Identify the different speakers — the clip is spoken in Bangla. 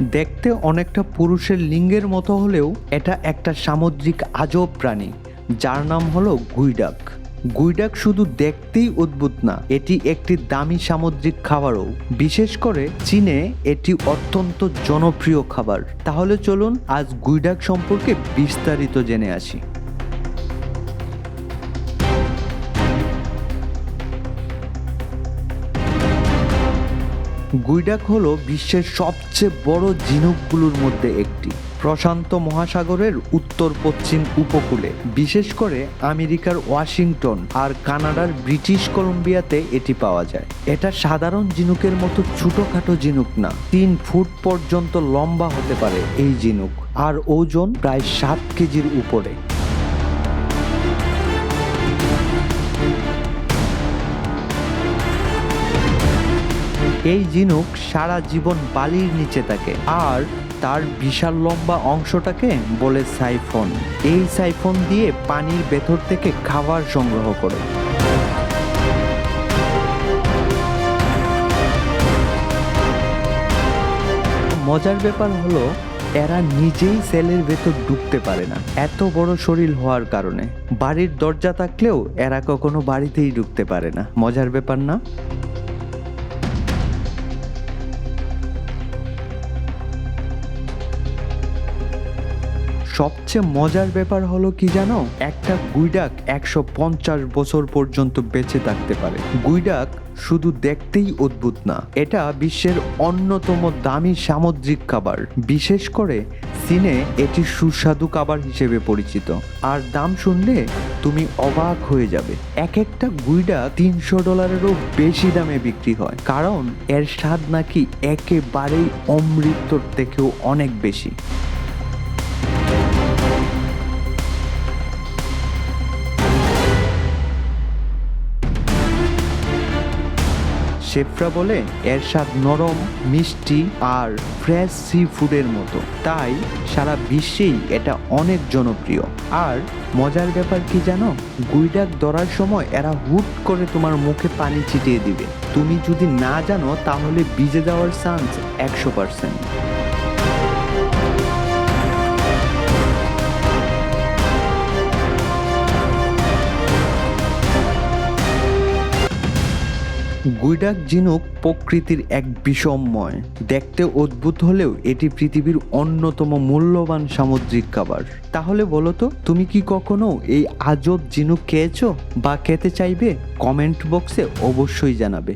Speaker 1: দেখতে অনেকটা পুরুষের লিঙ্গের মতো হলেও এটা একটা সামুদ্রিক আজব প্রাণী, যার নাম হলো গুইডাক। গুইডাক শুধু দেখতেই অদ্ভুত না, এটি একটি দামি সামুদ্রিক খাবারও। বিশেষ করে চীনে এটি অত্যন্ত জনপ্রিয় খাবার। তাহলে চলুন আজ গুইডাক সম্পর্কে বিস্তারিত জেনে আসি। গুইডাক হলো বিশ্বের সবচেয়ে বড় ঝিনুকগুলোর মধ্যে একটি। প্রশান্ত মহাসাগরের উত্তর পশ্চিম উপকূলে, বিশেষ করে আমেরিকার ওয়াশিংটন আর কানাডার ব্রিটিশ কলম্বিয়াতে এটি পাওয়া যায়। এটা সাধারণ ঝিনুকের মতো ছোটখাটো ঝিনুক না, তিন ফুট পর্যন্ত লম্বা হতে পারে এই ঝিনুক, আর ওজন প্রায় সাত কেজির উপরে। এই ঝিনুক সারা জীবন বালির নিচে থাকে আর তার বিশাল লম্বা অংশটাকে বলে সাইফন। এই সাইফন দিয়ে পানির ভেতর থেকে খাবার সংগ্রহ করে। মজার ব্যাপার হলো, এরা নিজেই সেলের ভেতর ঢুকতে পারে না। এত বড় শরীর হওয়ার কারণে। বাড়ির দরজা থাকলেও এরা কখনো বাড়িতেই ঢুকতে পারে না। মজার ব্যাপার না? সবচেয়ে মজার ব্যাপার হলো কি জানো? একটা গুইডাক একশো পঞ্চাশ বছর পর্যন্ত বেঁচে থাকতে পারে। গুইডাক শুধু দেখতেই অদ্ভুত না, এটা বিশ্বের অন্যতম দামি সামুদ্রিক খাবার। বিশেষ করে চীনে এটি সুস্বাদু খাবার হিসেবে পরিচিত। আর দাম শুনলে তুমি অবাক হয়ে যাবে। এক একটা গুইডা তিনশো ডলারেরও বেশি দামে বিক্রি হয়। কারণ এর স্বাদ নাকি একেবারেই অমৃতর থেকেও অনেক বেশি। শেফরা বলে এর স্বাদ নরম, মিষ্টি আর ফ্রেশ সি ফুডের মতো। তাই সারা বিশ্বেই এটা অনেক জনপ্রিয়। আর মজার ব্যাপার কি জানো? গুইডাক ধরার সময় এরা হুট করে তোমার মুখে পানি ছিটিয়ে দিবে। তুমি যদি না জানো, তাহলে ভিজে যাওয়ার চান্স একশো পার্সেন্ট গুইডাক ঝিনুক প্রকৃতির এক বিষময় দেখতে অদ্ভুত হলেও এটি পৃথিবীর অন্যতম মূল্যবান সামুদ্রিক খাবার। তাহলে বলো তো, তুমি কি কখনো এই আজব ঝিনুক খেয়েছো বা খেতে চাইবে? কমেন্ট বক্সে অবশ্যই জানাবে।